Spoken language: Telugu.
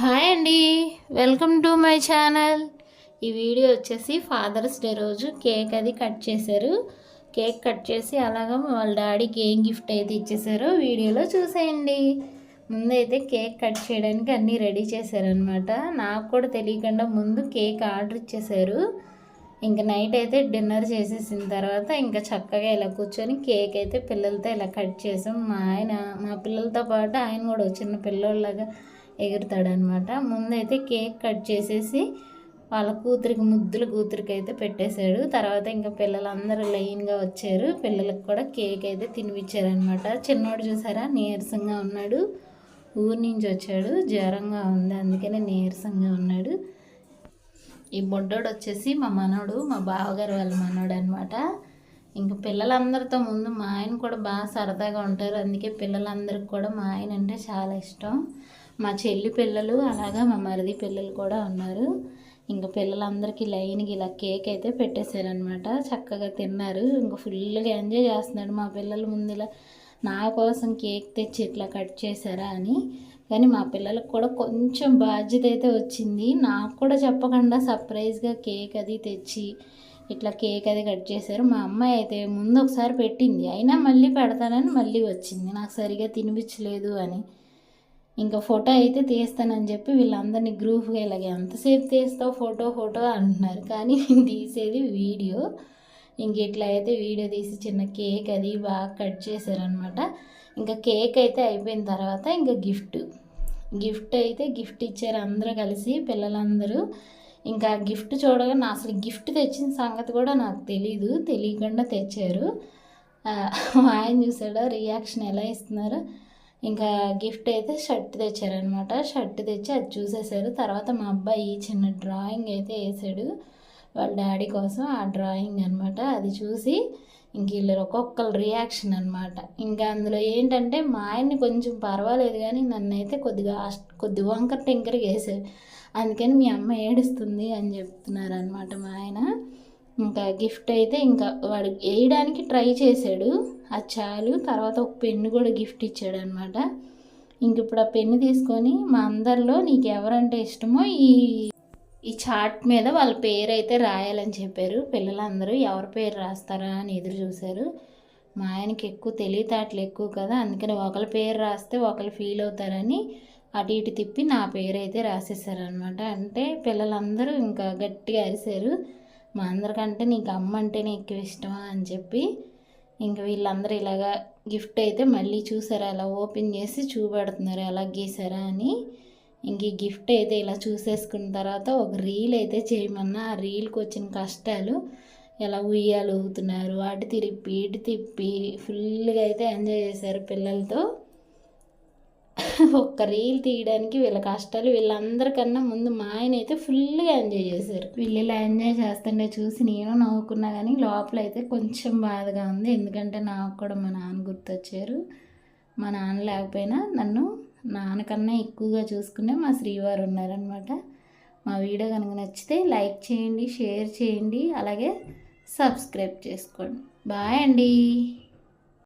హాయ్ అండి. Welcome to my channel. ఈ వీడియో వచ్చేసి ఫాదర్స్ డే రోజు కేక్ అది కట్ చేశారు. కేక్ కట్ చేసి అలాగా వాళ్ళ డాడీకి ఏం గిఫ్ట్ అయితే ఇచ్చేసారో వీడియోలో చూసేయండి. ముందైతే కేక్ కట్ చేయడానికి అన్నీ రెడీ చేశారనమాట నాకు కూడా తెలియకుండా ముందు కేక్ ఆర్డర్ ఇచ్చేసారు ఇంకా నైట్ అయితే డిన్నర్ చేసేసిన తర్వాత ఇంకా చక్కగా ఇలా కూర్చొని కేక్ అయితే పిల్లలతో ఇలా కట్ చేసాం. మా ఆయన మా పిల్లలతో పాటు ఆయన కూడా చిన్న పిల్లోళ్ళలాగా ఎగురుతాడనమాట. ముందైతే కేక్ కట్ చేసేసి వాళ్ళ కూతురికి ముద్దుల కూతురికి అయితే పెట్టేశాడు. తర్వాత ఇంకా పిల్లలందరూ లైన్గా వచ్చారు. పిల్లలకు కూడా కేక్ అయితే తినిపించారనమాట చిన్నోడు చూసారా? నీరసంగా ఉన్నాడు. ఊరి నుంచి వచ్చాడు. జ్వరంగా ఉంది. అందుకనే నీరసంగా ఉన్నాడు. ఈ బొడ్డోడు వచ్చేసి మా మనోడు మా బావగారు వాళ్ళ మనోడు అనమాట ఇంకా పిల్లలందరితో ముందు మా ఆయన కూడా బాగా సరదాగా ఉంటారు. అందుకే పిల్లలందరికి కూడా మా ఆయన అంటే చాలా ఇష్టం. మా చెల్లి పిల్లలు అలాగా మా మరిది పిల్లలు కూడా ఉన్నారు. ఇంకా పిల్లలందరికీ లైన్కి ఇలా కేక్ అయితే పెట్టేశారనమాట చక్కగా తిన్నారు. ఇంకా ఫుల్గా ఎంజాయ్ చేస్తున్నాడు మా పిల్లల ముందు ఇలా నా కోసం కేక్ తెచ్చి ఇట్లా కట్ చేశారా అని. కానీ మా పిల్లలకు కూడా కొంచెం బాధ్యత అయితే వచ్చింది. నాకు కూడా చెప్పకుండా సర్ప్రైజ్గా కేక్ అది తెచ్చి ఇట్లా కేక్ అది కట్ చేశారు. మా అమ్మాయి అయితే ముందు ఒకసారి పెట్టింది. అయినా మళ్ళీ పెడతానని మళ్ళీ వచ్చింది. నాకు సరిగా తినిపించలేదు అని. ఇంకా ఫోటో అయితే తీస్తానని చెప్పి వీళ్ళందరినీ గ్రూప్గా ఇలాగే ఎంతసేపు తీస్తావు ఫోటో ఫోటో అంటున్నారు. కానీ నేను తీసేది వీడియో. ఇంక ఇట్లా అయితే వీడియో తీసి చిన్న కేక్ అది బాగా కట్ చేశారనమాట. ఇంకా కేక్ అయితే అయిపోయిన తర్వాత ఇంకా గిఫ్ట్. గిఫ్ట్ అయితే గిఫ్ట్ ఇచ్చారు అందరూ కలిసి పిల్లలందరూ. ఇంకా గిఫ్ట్ చూడగా నా అసలు గిఫ్ట్ తెచ్చిన సంగతి కూడా నాకు తెలీదు. తెలియకుండా తెచ్చారు. ఆయన చూసాడో? రియాక్షన్ ఎలా ఇస్తున్నారు? ఇంకా గిఫ్ట్ అయితే షర్ట్ తెచ్చారనమాట షర్ట్ తెచ్చి అది చూసేశారు. తర్వాత మా అబ్బాయి చిన్న డ్రాయింగ్ అయితే వేసాడు. వాళ్ళ డాడీ కోసం ఆ డ్రాయింగ్ అనమాట అది చూసి ఇంక వీళ్ళు ఒక్కొక్కరు రియాక్షన్ అనమాట ఇంకా అందులో ఏంటంటే మా ఆయన్ని కొంచెం పర్వాలేదు కానీ నన్ను అయితే కొద్దిగా కొద్ది వంకర టెంకర్గా వేసారు అందుకని మీ అమ్మ ఏడుస్తుంది అని చెప్తున్నారు అనమాట మా ఆయన. ఇంకా గిఫ్ట్ అయితే ఇంకా వాడు వేయడానికి ట్రై చేశాడు. అది చాలు. తర్వాత ఒక పెన్ను కూడా గిఫ్ట్ ఇచ్చాడు అనమాట ఇంక ఇప్పుడు ఆ పెన్ను తీసుకొని మా అందరిలో నీకు ఎవరంటే ఇష్టమో ఈ ఈ చార్ట్ మీద వాళ్ళ పేరు అయితే రాయాలని చెప్పారు. పిల్లలందరూ ఎవరి పేరు రాస్తారా అని ఎదురు చూశారు. మా ఆయనకి ఎక్కువ తెలివితేటలు ఎక్కువ కదా అందుకని ఒకరి పేరు రాస్తే ఒకరు ఫీల్ అవుతారని అటు ఇటు తిప్పి నా పేరు అయితే రాసేసారనమాట అంటే పిల్లలందరూ ఇంకా గట్టిగా అరిశారు. మా అందరికంటే నీకు అమ్మ అంటేనే ఎక్కువ ఇష్టమా అని చెప్పి ఇంకా వీళ్ళందరూ ఇలాగా గిఫ్ట్ అయితే మళ్ళీ చూసారా అలా ఓపెన్ చేసి చూపెడుతున్నారు ఎలా గీసారా అని. ఇంక ఈ గిఫ్ట్ అయితే ఇలా చూసేసుకున్న తర్వాత ఒక రీల్ అయితే చేయమన్నా ఆ రీల్కి వచ్చిన కష్టాలు ఎలా ఉయ్యాలు ఊగుతున్నారు అటు తిరిపి ఇటు తిప్పి ఫుల్గా అయితే ఎంజాయ్ చేశారు పిల్లలతో. ఒక్క రీల్ తీయడానికి వీళ్ళ కష్టాలు వీళ్ళందరికన్నా ముందు మా ఆయన అయితే ఫుల్గా ఎంజాయ్ చేశారు. వీళ్ళు ఇలా ఎంజాయ్ చేస్తుంటే చూసి నేను నవ్వుకున్నా కానీ లోపల అయితే కొంచెం బాధగా ఉంది. ఎందుకంటే నాకు కూడా మా నాన్న గుర్తొచ్చారు. మా నాన్న లేకపోయినా నన్ను నాన్నకన్నా ఎక్కువగా చూసుకునే మా శ్రీవారు ఉన్నారనమాట మా వీడియో కనుక నచ్చితే లైక్ చేయండి షేర్ చేయండి అలాగే సబ్స్క్రైబ్ చేసుకోండి. బాయ్ అండి.